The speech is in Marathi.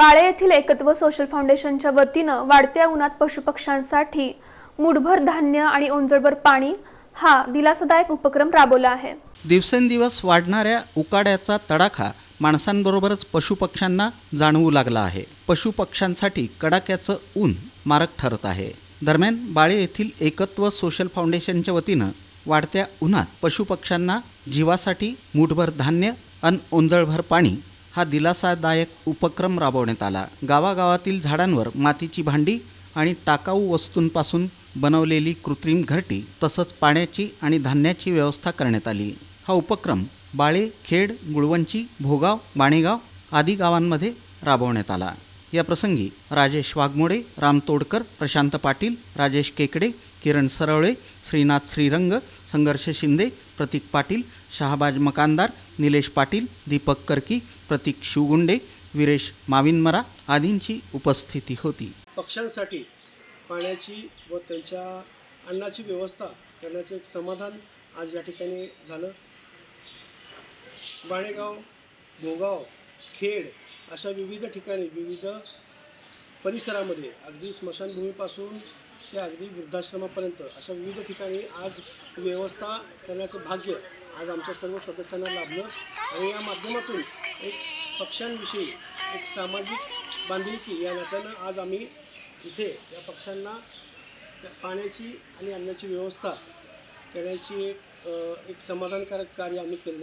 बाळे येथील एकत्व सोशल फाउंडेशनच्या वतीनं वाढत्या उन्हात पशुपक्ष्यांसाठी मुठभर धान्य आणि ओंजळभर पाणी हा दिलासादायक उपक्रम राबवला आहे. दिवसेंदिवस वाढणाऱ्या उकाड्याचा तडाखा माणसांबरोबरच पशुपक्ष्यांना जाणवू लागला आहे. पशुपक्ष्यांसाठी कडाक्याचं ऊन मारक ठरत आहे. दरम्यान बाळे येथील एकत्व सोशल फाउंडेशनच्या वतीनं वाढत्या उन्हात पशुपक्ष्यांना जीवासाठी मूठभर धान्य अन ओंजळभर पाणी हा दिलासादायक उपक्रम राबवण्यात आला. गावागावातील झाडांवर मातीची भांडी आणि टाकाऊ वस्तूंपासून बनवलेली कृत्रिम घरटी तसंच पाण्याची आणि धान्याची व्यवस्था करण्यात आली. हा उपक्रम बाळे खेड गुळवंची भोगाव बाणेगाव आदी गावांमध्ये राबवण्यात आला. या प्रसंगी राजेश वाघमोडे राम तोडकर प्रशांत पाटील राजेश केकडे किरण सरवळे श्रीनाथ श्रीरंग संघर्ष शिंदे प्रतीक पाटील शहाबाज मकानदार निलेश पाटील दीपक करकी प्रतीक शिवगुंडे विरेश माविनमरा आदींची उपस्थिती होती. पक्ष्यांसाठी पाण्याची व त्यांच्या अन्नाची व्यवस्था करण्याचं एक समाधान आज या ठिकाणी झालं. बाणेगाव भोगाव खेड अशा विविध ठिकाणी विविध परिसरामध्ये अगदी स्मशानभूमीपासून ते अगदी वृद्धाश्रमापर्यंत. अशा विविध ठिकाणी आज व्यवस्था करण्याचं भाग्य आज आमच्या सर्व सदस्यांना लाभलं. आणि या माध्यमातून एक पक्ष्यांविषयी एक सामाजिक बांधिलकी या नात्यानं आज आम्ही इथे या पक्ष्यांना पाण्याची आणि अन्नाची व्यवस्था करण्याची एक एक समाधानकारक कार्य आम्ही केलं